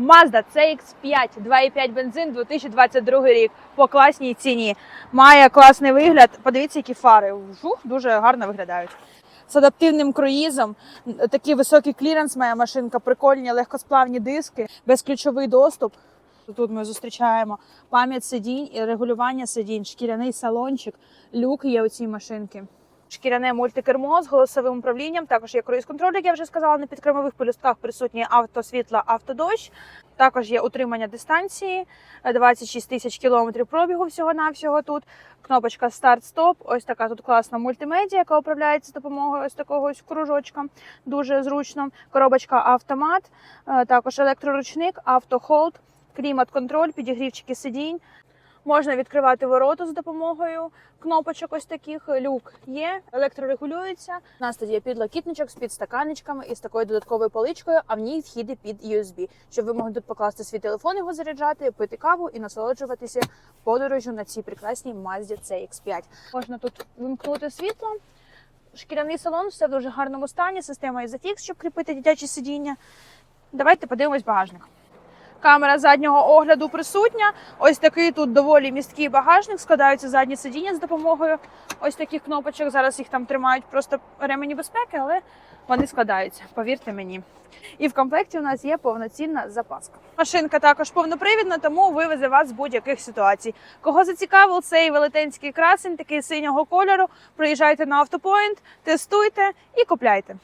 Mazda CX-5 2,5 бензин 2022 рік по класній ціні. Має класний вигляд. Подивіться, які фари. Жух, дуже гарно виглядають. З адаптивним круїзом, такий високий кліренс має машинка, прикольні легкосплавні диски, безключовий доступ. Тут ми зустрічаємо пам'ять сидінь регулювання сидінь, шкіряний салончик, люк є у цій машинці. Шкіряне мультикермо з голосовим управлінням. Також є круїз-контроль, як я вже сказала, на підкремових полюстках присутні автосвітла, автодощ. Також є утримання дистанції, е, 26 тисяч кілометрів пробігу всього-навсього тут. Кнопочка старт-стоп. Ось така тут класна мультимедіа, яка управляється допомогою ось такого ось кружочка. Дуже зручно. Коробочка автомат, е, також електроручник, автохолд, клімат-контроль, підігрівчики сидінь. Можна відкривати ворота з допомогою кнопочок ось таких. Люк є, електрорегулюється. У нас тут є підлокітничок з підстаканничками і з такою додатковою поличкою, а в ній вхіди під USB, щоб ви могли тут покласти свій телефон, його заряджати, пити каву і насолоджуватися подорожю на цій прекрасній Mazda CX-5. Можна тут вимкнути світло. Шкіряний салон, все в дуже гарному стані. Система Isotix, щоб кріпити дитячі сидіння. Давайте подивимось багажник. Камера заднього огляду присутня. Ось такий тут доволі місткий багажник. Складаються задні сидіння з допомогою ось таких кнопочок. Зараз їх там тримають просто ремені безпеки, але вони складаються, повірте мені. І в комплекті у нас є повноцінна запаска. Машинка також повнопривідна, тому вивезе вас з будь-яких ситуацій. Кого зацікавив цей велетенський красень, такий синього кольору, приїжджайте на автопоінт, тестуйте і купляйте.